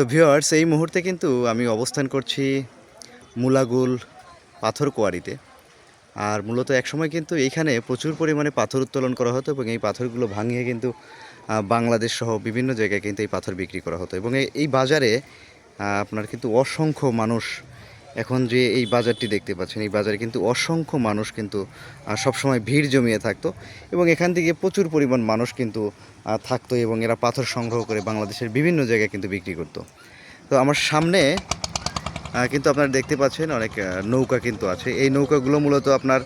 তো ভিওয়ার্স এই মুহূর্তে কিন্তু আমি অবস্থান করছি মুলাগুল পাথর কোয়ারিতে। আর মূলত একসময় কিন্তু এইখানে প্রচুর পরিমাণে পাথর উত্তোলন করা হতো এবং এই পাথরগুলো ভাঙিয়ে কিন্তু বাংলাদেশ সহ বিভিন্ন জায়গায় কিন্তু এই পাথর বিক্রি করা হতো। এবং এই বাজারে আপনার কিন্তু অসংখ্য মানুষ এখন যে এই বাজারটি দেখতে পাচ্ছেন, এই বাজারে কিন্তু অসংখ্য মানুষ কিন্তু সবসময় ভিড় জমিয়ে থাকতো এবং এখান থেকে প্রচুর পরিমাণ মানুষ কিন্তু থাকতো এবং এরা পাথর সংগ্রহ করে বাংলাদেশের বিভিন্ন জায়গায় কিন্তু বিক্রি করত। তো আমার সামনে কিন্তু আপনারা দেখতে পাচ্ছেন অনেক নৌকা কিন্তু আছে। এই নৌকাগুলো মূলত আপনার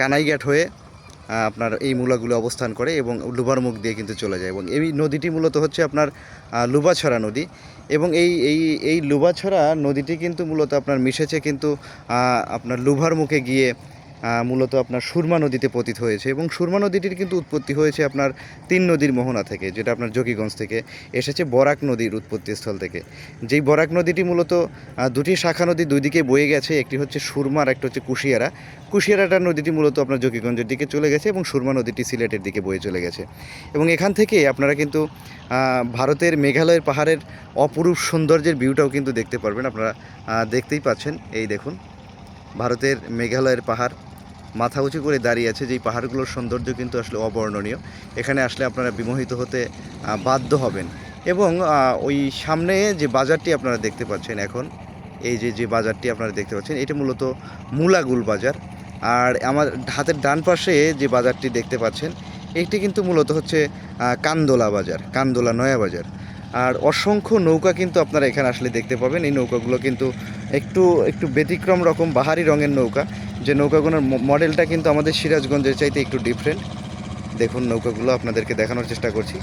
কানাইঘাট হয়ে আপনার এই মূলাগুলো অবস্থান করে এবং লুবার মুখ দিয়ে কিন্তু চলে যায় এবং এই নদীটি মূলত হচ্ছে আপনার লুবাছড়া নদী এবং এই এই এই লুবাছড়া নদীটি কিন্তু মূলত আপনার মিশেছে কিন্তু আপনার লুভার মুখে গিয়ে মূলত আপনার সুরমা নদীতে পতিত হয়েছে এবং সুরমা নদীটির কিন্তু উৎপত্তি হয়েছে আপনার তিন নদীর মোহনা থেকে, যেটা আপনার যোগীগঞ্জ থেকে এসেছে বরাক নদীর উৎপত্তিস্থল থেকে। যেই বরাক নদীটি মূলত দুটি শাখা নদী দুই দিকে বয়ে গেছে, একটি হচ্ছে সুরমা আর একটা হচ্ছে কুশিয়ারা। কুশিয়ারাটার নদীটি মূলত আপনার যোগীগঞ্জের দিকে চলে গেছে এবং সুরমা নদীটি সিলেটের দিকে বয়ে চলে গেছে। এবং এখান থেকে আপনারা কিন্তু ভারতের মেঘালয়ের পাহাড়ের অপরূপ সৌন্দর্যের ভিউটাও কিন্তু দেখতে পারবেন। আপনারা দেখতেই পাচ্ছেন। এই দেখুন, ভারতের মেঘালয়ের পাহাড়। মাথা উঁচু করে দাঁড়িয়ে আছে, যেই পাহাড়গুলোর সৌন্দর্য কিন্তু আসলে অবর্ণনীয়। এখানে আসলে আপনারা বিমোহিত হতে বাধ্য হবেন। এবং ওই সামনে যে বাজারটি আপনারা দেখতে পাচ্ছেন এখন, এই যে যে বাজারটি আপনারা দেখতে পাচ্ছেন, এটা মূলত মুলাগুল বাজার। আর আমার হাতের ডান পাশে যে বাজারটি দেখতে পাচ্ছেন, এটি কিন্তু মূলত হচ্ছে কান্দোলা বাজার, কান্দোলা নয়া বাজার। আর অসংখ্য নৌকা কিন্তু আপনারা এখানে আসলে দেখতে পাবেন। এই নৌকাগুলো কিন্তু একটু একটু ব্যতিক্রম রকম বাহারি রঙের নৌকা। যে নৌকাগুলোর মডেলটা কিন্তু আমাদের সিরাজগঞ্জের চাইতে একটু ডিফারেন্ট দেখুন নৌকাগুলো আপনাদেরকে দেখানোর চেষ্টা করছি।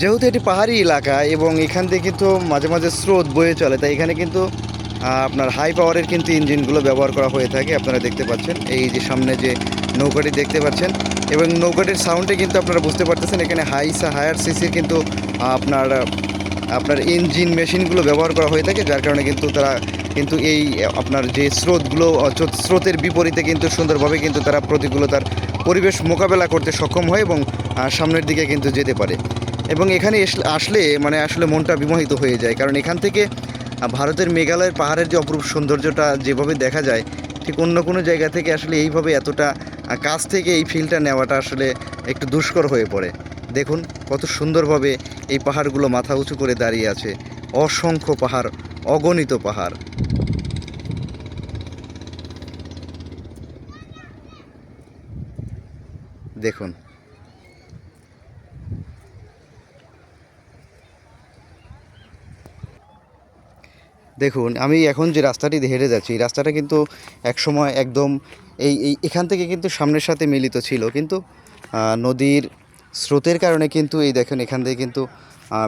যেহেতু এটি পাহাড়ি এলাকা এবং এখান থেকে কিন্তু মাঝে মাঝে স্রোত বয়ে চলে, তাই এখানে কিন্তু আপনার হাই পাওয়ারের কিন্তু ইঞ্জিনগুলো ব্যবহার করা হয়ে থাকে, আপনারা দেখতে পাচ্ছেন। এই যে সামনে যে নৌকাটি দেখতে পাচ্ছেন, এবং নৌকাটির সাউন্ডে কিন্তু আপনারা বুঝতে পারতেছেন, এখানে হাই সা হায়ার সিসির কিন্তু আপনার আপনার ইঞ্জিন মেশিনগুলো ব্যবহার করা হয়ে থাকে, যার কারণে কিন্তু তারা কিন্তু এই, আপনার যে স্রোতগুলো স্রোতের বিপরীতে কিন্তু সুন্দরভাবে কিন্তু তারা প্রতিকূলতার পরিবেশ মোকাবেলা করতে সক্ষম হয় এবং সামনের দিকে কিন্তু যেতে পারে। এবং এখানে আসলে মানে আসলে মনটা বিমোহিত হয়ে যায়, কারণ এখান থেকে ভারতের মেঘালয়ের পাহাড়ের যে অপরূপ সৌন্দর্যটা যেভাবে দেখা যায়, ঠিক অন্য কোনো জায়গা থেকে আসলে এইভাবে এতটা কাছ থেকে এই ফিলটা নেওয়াটা আসলে একটু দুষ্কর হয়ে পড়ে। দেখুন কত সুন্দরভাবে এই পাহাড়গুলো মাথা উঁচু করে দাঁড়িয়ে আছে। অসংখ্য পাহাড়, অগণিত পাহাড়। দেখুন দেখুন, আমি এখন যে রাস্তাটি হেঁটে যাচ্ছি, রাস্তাটা কিন্তু একসময় একদম এই এই, এখান থেকে কিন্তু সামনের সাথে মিলিত ছিল। কিন্তু নদীর স্রোতের কারণে কিন্তু এই দেখুন, এখান থেকে কিন্তু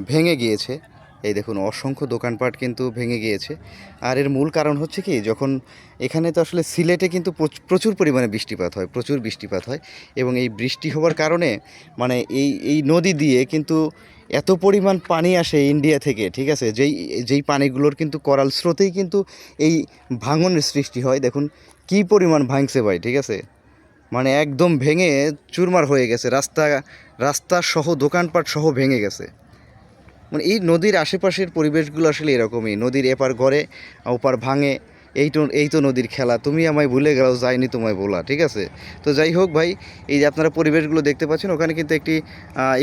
ভেঙে গিয়েছে। এই দেখুন, অসংখ্য দোকানপাট কিন্তু ভেঙে গিয়েছে। আর এর মূল কারণ হচ্ছে কি, যখন এখানে তো আসলে সিলেটে কিন্তু প্রচ- প্রচুর পরিমাণে বৃষ্টিপাত হয়, প্রচুর বৃষ্টিপাত হয়। এবং এই বৃষ্টি হওয়ার কারণে মানে এই এই নদী দিয়ে কিন্তু এত পরিমাণ পানি আসে ইন্ডিয়া থেকে, ঠিক আছে? যেই যেই পানিগুলোর কিন্তু করাল স্রোতেই কিন্তু এই ভাঙনের সৃষ্টি হয়। দেখুন কী পরিমাণ ভাঙছে ভাই, ঠিক আছে? মানে একদম ভেঙে চুরমার হয়ে গেছে, রাস্তা রাস্তা সহ, দোকানপাট সহ ভেঙে গেছে। মানে এই নদীর আশেপাশের পরিবেশগুলো আসলে এরকমই। নদীর এপার ঘরে ওপার ভাঙে এই তো এই তো নদীর খেলা, তুমি আমায় ভুলে গেল যাইনি তোমায় বলা, ঠিক আছে? তো যাই হোক ভাই, এই যে আপনারা পরিবেশগুলো দেখতে পাচ্ছেন, ওখানে কিন্তু একটি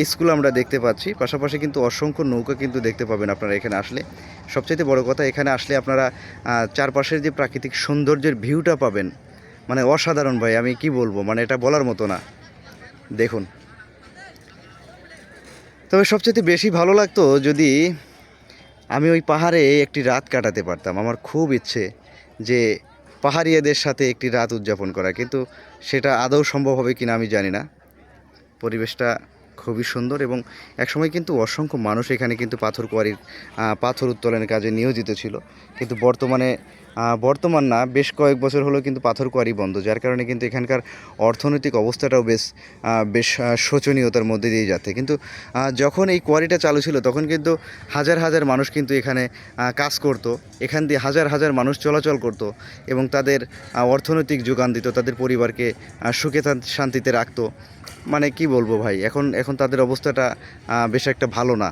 স্কুল আমরা দেখতে পাচ্ছি, পাশাপাশি কিন্তু অসংখ্য নৌকা কিন্তু দেখতে পাবেন আপনারা এখানে আসলে। সবচেয়ে বড় কথা, এখানে আসলে আপনারা চারপাশের যে প্রাকৃতিক সৌন্দর্যের ভিউটা পাবেন মানে অসাধারণ ভাই, আমি কি বলব মানে এটা বলার মতো না। দেখুন। তবে সবচেয়ে বেশি ভালো লাগতো যদি আমি ওই পাহাড়ে একটি রাত কাটাতে পারতাম, আমার খুব ইচ্ছে। যে পাহাড়িয়াদের সাথে একটি রাত উদযাপন করা, কিন্তু সেটা আদৌ সম্ভব হবে কিনা আমি জানি না। পরিবেশটা খুবই সুন্দর এবং একসময় কিন্তু অসংখ্য মানুষ এখানে কিন্তু পাথর কোয়ারির পাথর উত্তোলনের কাজে নিয়োজিত ছিল। কিন্তু বর্তমানে বর্তমান না, বেশ কয়েক বছর হলো কিন্তু পাথর কোয়ারি বন্ধ, যার কারণে কিন্তু এখানকার অর্থনৈতিক অবস্থাটাও বেশ বেশ শোচনীয়তার মধ্যে দিয়ে যাচ্ছে। কিন্তু যখন এই কোয়ারিটা চালু ছিল, তখন কিন্তু হাজার হাজার মানুষ কিন্তু এখানে কাজ করতো। এখান দিয়ে হাজার হাজার মানুষ চলাচল করতো এবং তাদের অর্থনৈতিক যোগান দিত, তাদের পরিবারকে সুখে শান্তিতে রাখতো। মানে কি বলব ভাই, এখন এখন তাদের অবস্থাটা বেশ একটা ভালো না।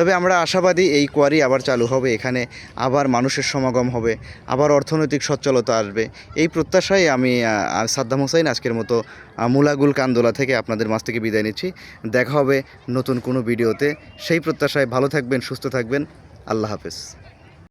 তবে আমরা আশাবাদী এই কোয়ারি আবার চালু হবে, এখানে আবার মানুষের সমাগম হবে, আবার অর্থনৈতিক সচ্ছলতা আসবে। এই প্রত্যাশায় আমি সাদ্দাম হোসাইন আজকের মতো মুলাগুল কান্দোলা থেকে আপনাদের মাছ থেকে বিদায় নিচ্ছি। দেখা হবে নতুন কোনো ভিডিওতে। সেই প্রত্যাশায় ভালো থাকবেন, সুস্থ থাকবেন। আল্লাহ হাফেজ।